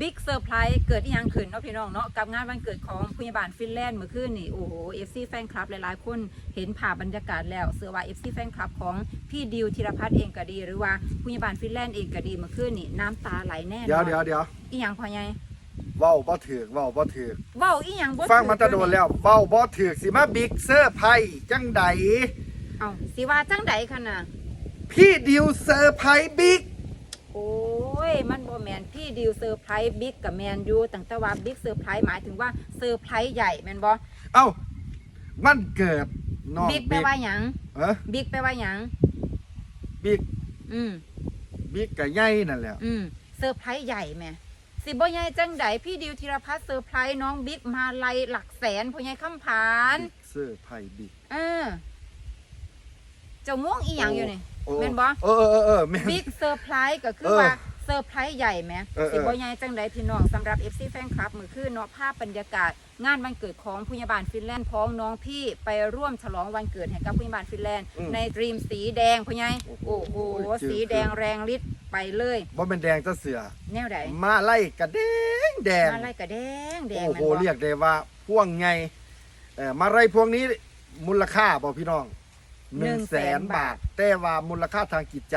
บิ๊กเซอร์ไพรส์เกิดอีหยังขึ้นเนาะพี่น้องเนาะกับงานวันเกิดของพยาบาลฟินแลนด์เมื่อคืนนี่โอ้โหเอฟซีแฟนคลับหลายๆคนเห็นภาพบรรยากาศแล้วเสือว่าเอฟซีแฟนคลับของพี่ดิวธีรพัฒน์เองก็ดี หรือว่าพยาบาลฟินแลนด์เองก็ดีเมื่อคืนนี่น้ำตาไหลแน่นอนเดี๋ยวเดี๋ยวเดี๋ยวอีหยังพอไงเว้าบ่ถือกเว้าบ่ถือกเว้าอีหยังบ่ฟังมาแตะโดนแล้วเว้าบ่ถือกสิมาบิ๊กเซอร์ไพรส์จังใดเอ้าสิว่าจังใดคะน่ะพี่ดิวเซอร์ไพรส์บิ๊กโอ้ยมันบ่ แมนพี่ดิวเซอร์ไพรส์บิ๊กกับแมนยูตั้งแต่ว่าบิ๊กเซอร์ไพรส์หมายถึงว่าเซอร์ไพรส์ใหญ่แมนบ่เอ้ามันเกิดน้องบิ๊กแปลว่าหยังเอ้อบิ๊กแปลว่าหยังบิ๊กอืมบิ๊กก็ใหญ่นั่นแหละอืมเซอร์ไพรส์ใหญ่แหม่สิบ่ใหญ่จังใดพี่ดิวธีรพัฒน์เซอร์ไพรส์น้องบิ๊กมาลัยหลักแสนพ่อใหญ่คำผานบิ๊กเซอร์ไพรส์บิ๊กเออเจ้าม่วงอีหยังอยู่นี่โอ้แม่นบ่เออเออเออเออแม่นบิ๊กเซอร์ไพรส์ก็คือเออว่าเซอร์ไพรส์ใหญ่แหมเออเออ สิบ่ใหญ่จังใดพี่น้องสำหรับ FC แฟนคลับมือคือเนาะภาพบรรยากาศ งานวันเกิดของพยาบาลฟินแลนด์พ้องน้องพี่ไปร่วมฉลองวันเกิดให้กับพยาบาลฟินแลนด์อืมในดรีมสีแดงพ่อใหญ่โอ้โหโอ้โหเจอสีแดงแรงฤทธิ์ไปเลย บ่เป็นแดงจะเสือ แนวใดมาไล่กระแดงแดง มาไล่กระแดงแดงโอ้แม่นโหบ่เรียกได้ว่าพ่วงไงเอ่อมาไล่พวงนี้มูลค่าบ่พี่น้องหนึ่งแสนบาท แต่ว่ามูลค่าทางจิตใจ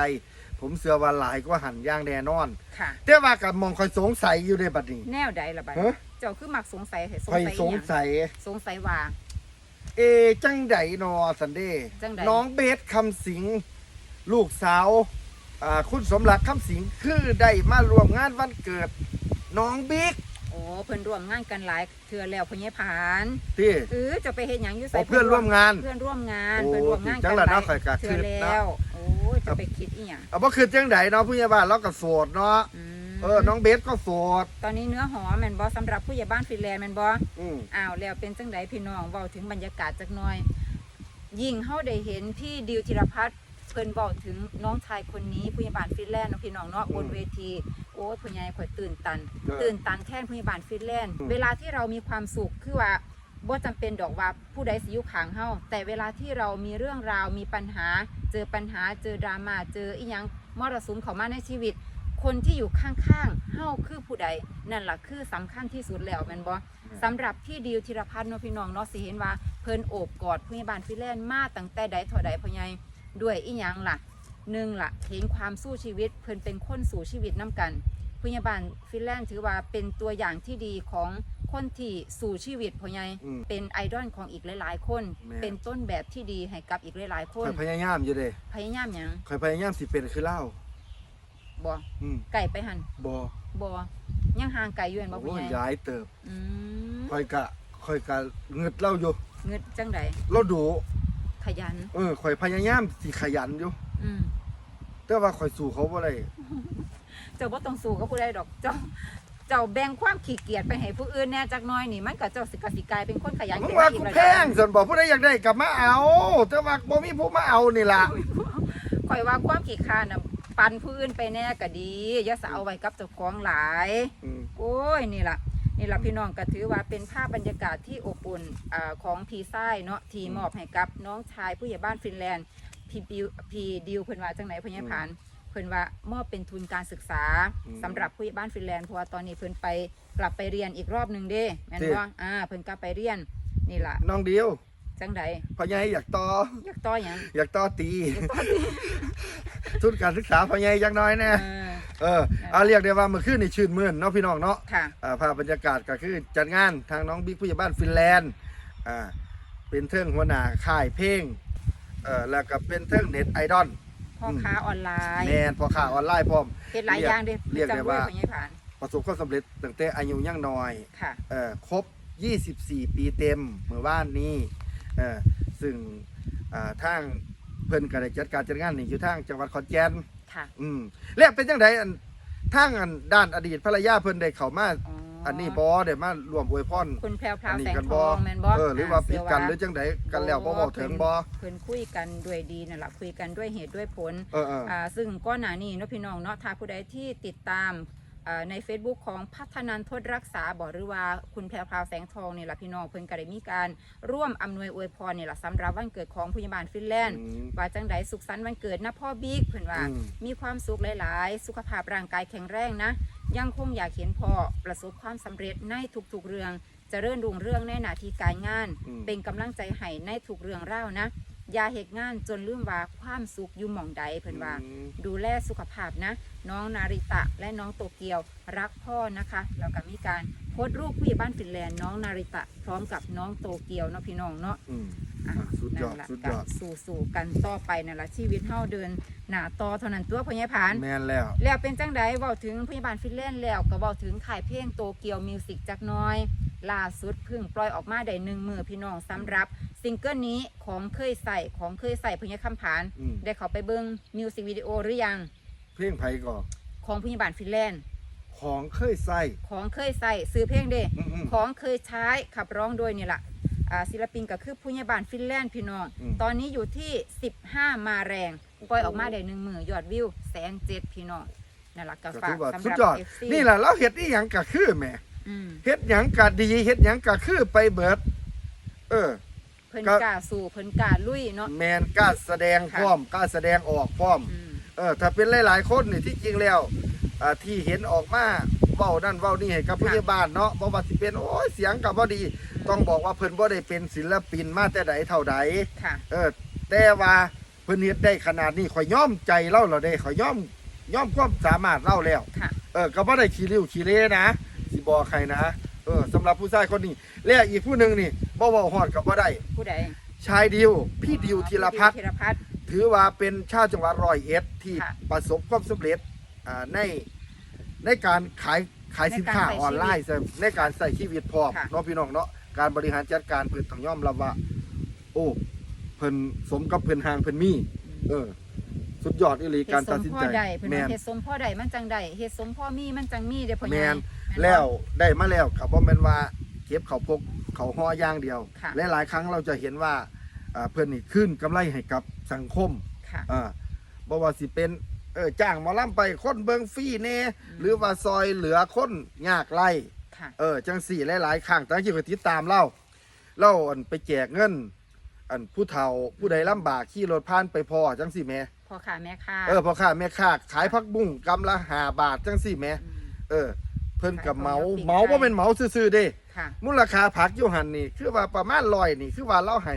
ผมเชื่อว่าหลายกว่าหันอย่างแน่นอน ค่ะ แต่ว่ากับมองคอยสงสัยอยู่ในบัดนี้ แนวใดล่ะบัดฮะ เจ้าคือมักสงสัยให้สงคอยสัยสอีงหยังสัย สงสัยว่า เอจังไดนอสันเดจังใด น้องเบสคำสิงลูกสาวอ่าคุณสมรักคำสิงคือได้มารวมงานวันเกิด น้องบิ๊กโอ้เพิ่นร่วมงานกันหลายเทื่อแล้วพ่อใหญ่ผานที่ เออจะไปเฮ็ดหยังอยู่ไสอ๋อเพื่อนร่วมงาน เพื่อนร่วมงานโอ้เพื่อนร่วมงานจักังนหละหเนาะลายข่อยก็เทื่คิอดเนาะ แล้วโอ้ย จะไปคิดอีหยังเอาบ่คือจังไดเนาะผู้ใหญ่บ้านเราก็โสดเนาะอืมเออน้องเบสก็โสด ตอนนี้เนื้อหอมแม่นบ่สำหรับผู้ใหญ่บ้านฟินแลนด์แม่นบ่อืมอ้าวแล้วเป็นจังไดพี่น้องเว้าถึงบรรยากาศจักหน่อย ยิ่งเฮาได้เห็นพี่ดิวธีรพัฒน์เพิ่นบอกถึงน้องชายคนนี้ผู้ใหญ่บ้านฟินแลนด์เนาะพี่น้องเนาะบนเวทีโอ้ยผู้ใหญ่ข่อยตื่นตันตื่นตันแทนผู้ใหญ่บ้านฟินแลนด์อืม เวลาที่เรามีความสุขคือว่า บ่จำเป็นดอกว่าผู้ใดสิอยู่ข้างเฮาแต่เวลาที่เรามีเรื่องราวมีปัญหา เจอปัญหาเจอดราม่าเจออีหยังมรสุมเข้ามาในชีวิต คนที่อยู่ข้างๆเฮาคือผู้ใดนั่นล่ะคือสำคัญที่สุดแล้วแม่นบ่สำหรับพี่ดิวธีรพัฒน์เนาะพี่น้องเนาะสิเห็นว่าเพิ่นโอบกอดผู้ใหญ่บ้านฟินแลนด์มาตั้งแต่ใดเท่าใดพ่อใหญ่ด้วยอีหยังล่ะหนึ่งล่ะเห็นความสู้ชีวิตเพิ่นเป็นคนสู่ชีวิตนํกันพยาบาลฟินแลนด์ถือว่าเป็นตัวอย่างที่ดีของ คนที่สู่ชีวิตพ่อใหญ่อืมเป็นไอดอลของอีกหลาย ๆ คน แม่เป็นต้นแบบที่ดีให้กับอีกหลาย ๆ คข่อนยพยายามอยู่เด้พยายามหยังข่อยพยายามสิเป็นคือเล่าบ่อืมไก่ไปหันบ่บ่ยังห่างไก่อยู่เห็นบ่พ่อโอ้ยใหญ่ย้ายเติบอืมข่อยกะข่อยกะเงึดเล่าอยู่เงึดจังไดเราดูขยัน เออข่อยพยายามสิขยันอยู่อืมแต่ว่าข่อยสู้เขาบ่ได้เจ้าบ่ต้องสู้กับผู้ใดดอกเจ้า เจ้าแบ่งความขี้เกียจไปให้ผู้อื่นแหน่จักหน่อยนี่มันก็เจ้าสิกสิกลายเป็นคนขยันมึงขึ้นว่าอีกูระแพดับงส่วนบอกผู้ใดอยากได้กลับมาเอา แต่ว่าบ่มีผู้มาเอานี่ล่ะข่อยว่าความขี้คร้านน่ะปันผู้อื่นไปแน่ก็ดีอย่าสเอาไว้กับเจ้าของหลาย อืม โอ้ยนี่ล่ะนี่ล่ะพี่น้องก็ถือว่าเป็นภาพบรรยากาศที่อบอุ่นอาของพีไส้เนาะที่มอบให้กับน้องชายผู้ใหญ่บ้านฟินแลนด์พี่ดิวพี่ดิวเพิ่นว่าจังไหนพญาพาน เพิ่นว่ามอบเป็นทุนการศึกษาสำหรับผู้ใหญ่บ้านฟินแลนด์เพราะว่าตอนนี้เพิ่นไปกลับไปเรียนอีกรอบหนึ่งเด้แม่นบ่อ่าเพิ่นกลับไปเรียนนี่ล่ะน้องเดียวจังใดพ่อใหญ่อยากต่ออยากต่อหยังอยากต่อตีทุนการศึกษาพ่อใหญ่จักหน้อยแน่เออเออเอาเรียกได้ว่าเมื่อคืนนี่ชื่นมื่นเนาะพี่น้องเนาะ ค่ะ อ่าภาพบรรยากาศก็คือจัดงานทางน้องบิ๊กผู้ใหญ่บ้านฟินแลนด์อ่าเป็นเทิงหัวหน้าค่ายเพลงเออแล้วก็เป็นเทิงเน็ตไอดอล พ่อค้าออนไลน์แมนพอข่าวออนไลน์พร้อมเฮ็ดหลายอย่างเด้เรียกได้ว่าจำไพญาพานประสบความสำเร็จตั้งแต่อายุยังน้อยค่ะเอ่อครบ 24 ปีเต็มเมื่อว่านนี้เอ่อซึ่งอ่าทางเพิ่นก็ได้จัดการจัดงานนี่อยู่ทางจังหวัดขอนแก่นค่ะอืมแล้วเป็นจังไดอันทางอันด้านอดีตภรรยาเพิ่นได้เข้ามา อ๋อออันนี้บ่ได้มาร่วมอวยพรคุณแพรวพราอัวนนี้แสงกันทบ่องแม่นบ่เออหรือว่าผิดกันหรือเสืจังไดกันแล้วบ่เว้าถึงบ่เพิ่นคุยกันด้วยดีนั่นล่ะคุยกันด้วยเหตุด้วยผลเออเอออ่าซึ่งก้อนหนานี้เนาะพี่น้องเนาะถ้าผู้ใดที่ติดตามอ่าใน Facebook ของพัฒนันทศรักษาบอกหรือว่าคุณแพรวพราวแสงทองนี่ล่ะพี่น้องเพิ่นก็ได้มีการร่วมอำนวยอวยพรนี่ล่ะสำหรับวันเกิดของผู้ใหญ่บ้านฟินแลนด์อืมว่าจังใดสุขสันต์วันเกิดนะพ่อบิ๊กเพิ่นว่าอืมมีความสุขหลาย ๆ สุขภาพร่างกายแข็งแรงนะ ยังคงอยากเห็นพ่อประสบความสำเร็จในทุกๆเรื่องเจะเริ่รุ่งเรื่องในหน้าที่การงานอืมเป็นกำลังใจให้ในทุกเรื่องเล่าวนะอย่าเหตุงานจนลืมว่าความสุขอยู่หม่องใดเพิ่นว่าอืมดูแลสุขภาพนะ น้องนาริตะและน้องโตเกียวรักพ่อนะคะแล้วก็มีการโพสต์รูปผู้ใหญ่บ้านฟินแลนด์น้องนาริตะ พร้อมกับน้องโตเกียวเนาะพี่น้องเนาะอืมอะอะสุดยอดนั่นล่ะสุดยอดก็สู่ๆกันต่อไปนั่นละชีวิตเฮาเดิน หน้าต่อเท่านั้นตัวพ่อใหญ่ผาน แม่นแล้วแล้วเป็นจังใดเว้าถึงพยาบาลฟินแลนด์แล้วก็เว้าถึงขายเพลงโตเกียวมิวสิกจักหน้อย ล่าสุดเพิ่งปล่อยออกมาได้หนึ่งมือพี่น้องสำหรับซิงเกิลนี้ของเคยใส่ของเคยใส่พญาคำผาน อืมได้เขาไปเบิ้งมิวสิกวิดีโอหรือยังเพลงไผก่อของพยาบาลฟินแลนด์ ของเคยใส่ของเคยใส่ซื้อเพลงเด้อืมอืม ของเคยใช้ขับร้องโดยนี่แหละอ่าศิลปินก็คือผู้ใหญ่บ้านฟินแลนด์พี่น้อง อืม ตอนนี้อยู่ที่ 15 มาแรง ปล่อยออกมาได้หนึ่งหมื่นยอดวิวแสนเจ็ดพี่น้องนั่นแหละก็ก็ฝาถืกอว่าสำสุหดรับยอด FC นี่แหละเราเฮ็ดอีหยังก็คือแหม่อืมเฮ็ดหยังก็ดีเฮ็ดหยังก็คือไปเบิด เออ เพิ่นก็ กล้าสู่เพิ่นกล้าลุยเนาะ แมนกล้าแสดงพร้อมกล้าแสดงออกพร้อม อืม เออถ้าเป็นหลาย ๆ คนนี่ที่จริงแล้วอ่าที่เห็นออกมาเว้านั่นเว้านี่ให้กับค่ะพยาบาลเนาะบ่ว่าสิเป็นโอ้ยเสียงก็บ่ดี ต้องบอกว่าเพิ่นบ่ได้เป็นศิลปินมาแต่ใดเท่าใดค่ะ เออแต่ว่า เพิ่นเฮ็ดได้ขนาดนี้ข่อยยอมใจเล่าแล้วเด้ข่อยยอมยอมความสามารถเล่าแล้วค่ะ เออก็บ่ได้ขี้ริ้วขี้เลนะสิบอกใครนะเออสำหรับผู้ชายคนนี้และอีกผู้หนึงนี่บ่เว้าฮอดก็บ่ได้ผู้ใดชายดิวพี่ดิวธีรพัฒน์ธีรพัฒน์ ถือว่าเป็นชาวจังหวัดร้อยเอ็ดที่ค่ะ ประสบความสำเร็จอ่าในในการขายขายสินค้าในการใช้ออนไลน์ซะในการใส่ชีวิตพร้อมค่ะเนาะพี่น้องเนาะการบริหารจัดการเพิ่นต้องยอมรับว่า โอ้ เพิ่นสมกับเพิ่นหางเพิ่นมี เออ สุดยอดอีหลีเฮ็การดสตัดมสินพ่อใจใดเพิ่นแมว่านเฮ็ดสมพ่อใดมันจังใดเฮ็ดสมพ่อมีมันจังมีเด้อพ่อใหแมญ่นม่นบ่แล้วได้มาแล้วก็บ่แม่นว่าเก็บเขาวพกเขาห่อย่างเดียวค่ะและหลายครั้งเราจะเห็นว่าอ่าเพิ่นนี่ขึ้นกำไรให้กับสังคมค่ะอ่าบ่ว่าสิเป็นเออจ้างหมอลำไปคนเบิงฟรีแน่อืมหรือว่าซอยเหลือคนยากไร่ค่ะเออจังสี่หลายๆครั้งตั้งที่ก็ติดตามเล่าเล่าอันไปแจกเงิน อันผู้เฒ่าผู้ใดลำบากขี่รถผ่านไปพอจังสี่แหม่พ่อค้าแม่ค้าเออพ่อค้าแม่ค้าขายผักบุ้งกำละห้าบาทจังสี่แหม่ม เออ เพิ่นกับเหมาขายของเหมาปิ้งไก่บ่เป็นเหมาซื่อๆเด้ ค่ะมูลค่าผักอยู่หันนี่คือว่าประมาณร้อยนี่คือว่าเราให้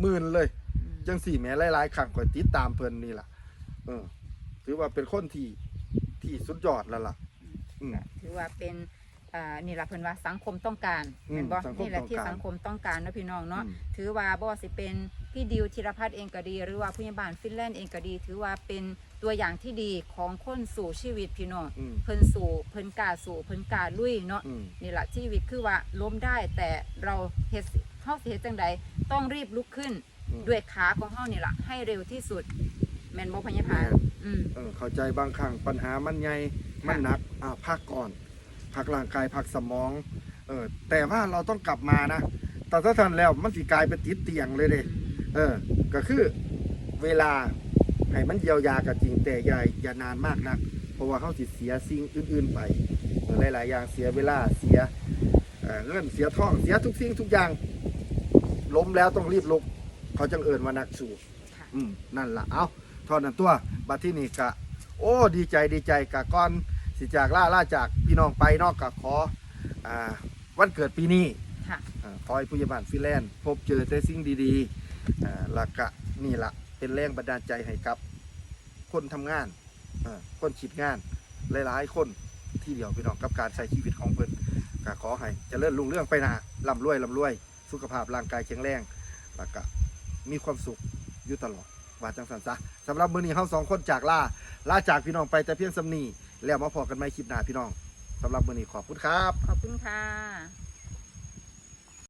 หมื่นเลย อืมจังสี่แหม่หลายๆครั้งก็ติดตามเพิ่นนี่ล่ะเออ ถือว่าเป็นคนที่ที่สุดยอดแล้วล่ะอืม ถือว่าเป็น อ่านี่ล่ะเพิ่นว่าสังคมต้องการอืมเห็นบ่สังคมนี่แหละที่ต้องการสังคมต้องการเนาะพี่น้องเนาะอืม ถือว่าบ่ว่าสิเป็นพี่ดิวธีรพัฒน์เองก็ดี หรือว่าผู้ใหญ่บ้านฟินแลนด์เองก็ดี ถือว่าเป็นตัวอย่างที่ดีของคนสู่ชีวิตพี่น้องอืมเพิ่นสู่เพิ่นกล้าสู่เพิ่นกล้าลุยเนาะ อืม นี่แหละชีวิตคือว่าล้มได้แต่เราเฮ็ดสิเฮาสิเฮ็ดจังใดต้องรีบลุกขึ้น อืม ด้วยขาของเฮานี่ล่ะให้เร็วที่สุด แม่นบ่พญาพานแม่นอืม เออเข้าใจบางครั้งปัญหามันใหญ่มันหนักอ่าพักก่อน พักร่างกายพักสมองเออแต่ว่าเราต้องกลับมานะแต่ถ้าทันแล้วมันสิกลายเป็นติดเตียงเลยเด้เออ ก็คือเวลาให้มันเยียวยาก็จริงแต่อย่าอย่านานมากนัก เพราะว่าเขาสิเสียสิ่งอื่น ๆไปเออหลาย ๆ อย่างเสียเวลาเสียเอ่อเงินเสียทองเสียทุกสิ่งทุกอย่าง ล้มแล้วต้องรีบลุก เขาจังเอิญว่านักสู้ค่ะอืมนั่นละเอาเทอนั้นตัวบัดที่นี่กะ โอ้ดีใจดีใจกะก่อน สิจากล่าล่าจากพี่น้องไปเนอกกะขออ่าวันเกิดปีนี้ค่ะ อ่าขอให้ผู้ใหญ่บ้านฟินแลนด์พบเจอแต่สิ่งดีๆอ่าแล้วก็นี่ละเป็นแรงบันดาลใจให้กับ คนทำงานอ่าคนคิดงาน หลายๆ คนที่เดียวพี่น้องกับการใช้ชีวิตของเพิ่นก็ขอให้เจริญรุ่งเรื่องไปหนาร่ำรวยร่ำรวย สุขภาพร่างกายแข็งแรงแล้วก็มีความสุขอยู่ตลอดว่าจังสันซะสำหรับมื้อนี้เฮาสองคนจากลาลาจากพี่น้องไปแต่เพียงสำนี แล้วมาพอกันใหม่คลิปหน้าพี่น้องสำหรับมื้อนี้ขอบคุณครับ ขอบคุณค่ะ